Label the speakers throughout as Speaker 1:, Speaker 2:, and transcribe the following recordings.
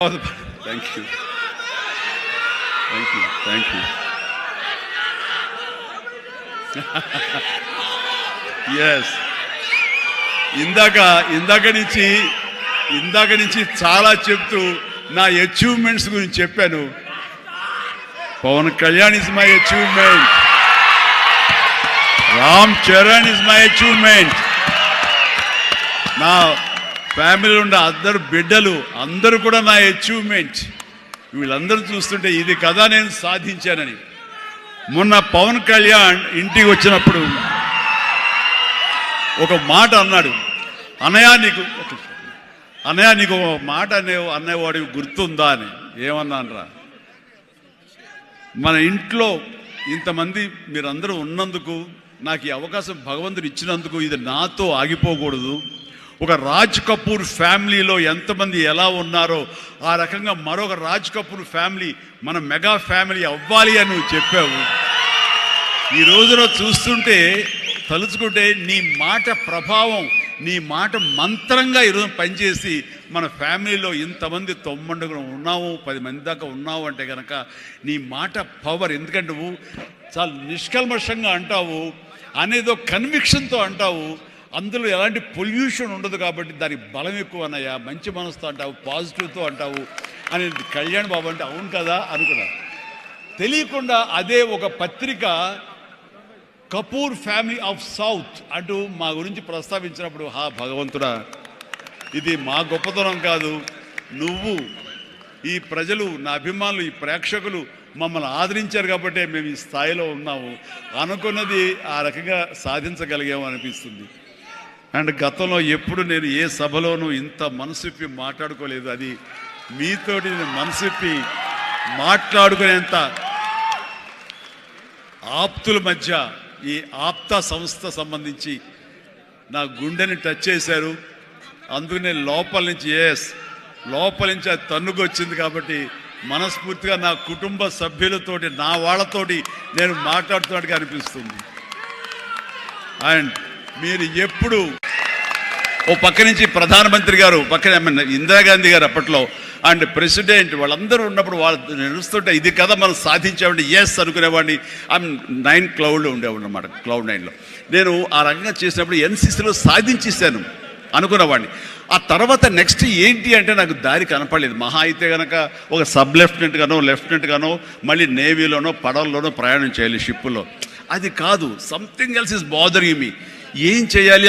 Speaker 1: Thank you thank you thank you yes ఇందాక ఇందాక నుంచి ఇందాక నుంచి చాలా చెప్తూ నా అచీవ్మెంట్స్ గురించి చెప్పాను. Pawan Kalyan is my achievement Ram Charan is my achievement నా ఫ్యామిలీలో ఉన్న అందరు బిడ్డలు అందరూ కూడా నా అచీవ్మెంట్ వీళ్ళందరూ చూస్తుంటే ఇది కదా నేను సాధించానని. మొన్న పవన్ కళ్యాణ్ ఇంటికి వచ్చినప్పుడు ఒక మాట అన్నాడు. అన్నయ్య నీకు అన్నయ్య నీకు ఒక మాట అనే అన్నయ్యవాడికి గుర్తుందా అని. ఏమన్నానరా? మన ఇంట్లో ఇంతమంది మీరందరూ ఉన్నందుకు నాకు ఈ అవకాశం భగవంతుడు ఇచ్చినందుకు ఇది నాతో ఆగిపోకూడదు. ఒక రాజ్ కపూర్ ఫ్యామిలీలో ఎంతమంది ఎలా ఉన్నారో ఆ రకంగా మరొక రాజ్ కపూర్ ఫ్యామిలీ మన మెగా ఫ్యామిలీ అవ్వాలి అని నువ్వు చెప్పావు. ఈ రోజున చూస్తుంటే తలుచుకుంటే నీ మాట ప్రభావం నీ మాట మంత్రంగా ఈరోజు పనిచేసి మన ఫ్యామిలీలో ఇంతమంది తొమ్మండుగులు ఉన్నావు పది మంది దాకా ఉన్నావు అంటే కనుక నీ మాట పవర్. ఎందుకంటే నువ్వు చాలా నిష్కల్మషంగా అంటావు అనేదో కన్విక్షన్తో అంటావు అందులో ఎలాంటి పొల్యూషన్ ఉండదు కాబట్టి దానికి బలం ఎక్కువ అన్నయ్య. మంచి మనసుతో అంటావు పాజిటివ్తో అంటావు అని కళ్యాణ్ బాబు అంటే అవును కదా అనుకున్నాను తెలియకుండా అదే ఒక పత్రిక కపూర్ ఫ్యామిలీ ఆఫ్ సౌత్ అంటూ మా గురించి ప్రస్తావించినప్పుడు హా భగవంతుడా ఇది మా గొప్పతనం కాదు. నువ్వు ఈ ప్రజలు నా అభిమానులు ఈ ప్రేక్షకులు మమ్మల్ని ఆదరించారు కాబట్టే మేము ఈ స్థాయిలో ఉన్నాము. అనుకున్నది ఆ రకంగా సాధించగలిగాము అనిపిస్తుంది. అండ్ గతంలో ఎప్పుడు నేను ఏ సభలోనూ ఇంత మనసిప్పి మాట్లాడుకోలేదు. అది మీతోటి నేను మనసిప్పి మాట్లాడుకునేంత ఆప్తుల మధ్య ఈ ఆప్త సంస్థ సంబంధించి నా గుండెని టచ్ చేశారు. అందుకనే లోపల నుంచి ఎస్ లోపల నుంచి అది తన్నుకు వచ్చింది కాబట్టి మనస్ఫూర్తిగా నా కుటుంబ సభ్యులతోటి నా వాళ్ళతోటి నేను మాట్లాడుతున్నట్టుగా అనిపిస్తుంది. అండ్ మీరు ఎప్పుడు ఓ పక్క నుంచి ప్రధానమంత్రి గారు పక్కన ఇందిరాగాంధీ గారు అప్పట్లో అండ్ ప్రెసిడెంట్ వాళ్ళందరూ ఉన్నప్పుడు వాళ్ళు నడుస్తుంటే ఇది కదా మనం సాధించామంటే ఎస్ అనుకునేవాడిని. ఐ నైన్ క్లౌడ్లో ఉండేవాడు అనమాట క్లౌడ్ నైన్లో నేను ఆ రంగం చేసినప్పుడు ఎన్సీసీలో సాధించేసాను అనుకునేవాడిని. ఆ తర్వాత నెక్స్ట్ ఏంటి అంటే నాకు దారి కనపడలేదు. మహా అయితే కనుక ఒక సబ్ లెఫ్టినెంట్ గానో లెఫ్టినెంట్ గానో మళ్ళీ నేవీలోనో పడవల్లోనో ప్రయాణం చేయాలి షిప్లో అది కాదు something else is bothering me ఏం చేయాలి?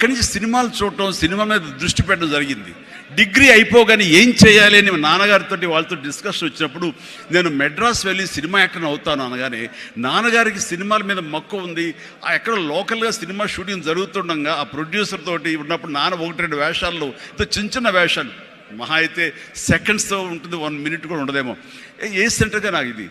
Speaker 1: అక్కడి నుంచి సినిమాలు చూడటం సినిమా మీద దృష్టి పెట్టడం జరిగింది. డిగ్రీ అయిపోగానే ఏం చేయాలి అని మా నాన్నగారితో వాళ్ళతో డిస్కషన్ వచ్చినప్పుడు నేను మెడ్రాస్ వెళ్ళి సినిమా యాక్టర్ అవుతాను అనగానే నాన్నగారికి సినిమాల మీద మక్కువ ఉంది. ఆ ఎక్కడ లోకల్గా సినిమా షూటింగ్ జరుగుతుండగా ఆ ప్రొడ్యూసర్ తోటి ఉన్నప్పుడు నాన్న ఒకటి రెండు వేషాల్లో ఇంత చిన్న చిన్న వేషాలు. మహా అయితే సెకండ్స్తో ఉంటుంది వన్ మినిట్ కూడా ఉండదేమో. ఏ- ఏ సెంటర్గా నాకు ఇది?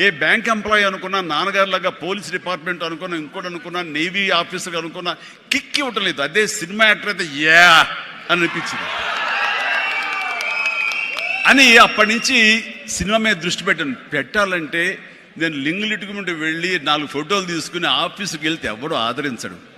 Speaker 1: ఏ బ్యాంక్ ఎంప్లాయీ అనుకున్నా నాన్నగారిలాగా పోలీస్ డిపార్ట్మెంట్ అనుకున్నా ఇంకోటి అనుకున్నా నేవీ ఆఫీసర్ అనుకున్నా కిక్ ఇవ్వటం లేదు అదే సినిమా యాక్టర్ అయితే యా అని అనిపించింది. అని అప్పటి నుంచి సినిమా మీద దృష్టి పెట్టాను. పెట్టాలంటే నేను లింగులిట్టుకుంటూ వెళ్ళి నాలుగు ఫోటోలు తీసుకుని ఆఫీస్కి వెళ్తే ఎవడో ఆదరించడు.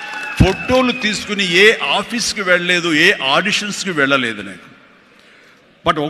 Speaker 1: ఫోటోలు తీసుకుని ఏ ఆఫీస్కి వెళ్ళలేదు ఏ ఆడిషన్స్కి వెళ్ళలేదు నేను బట్ ఒక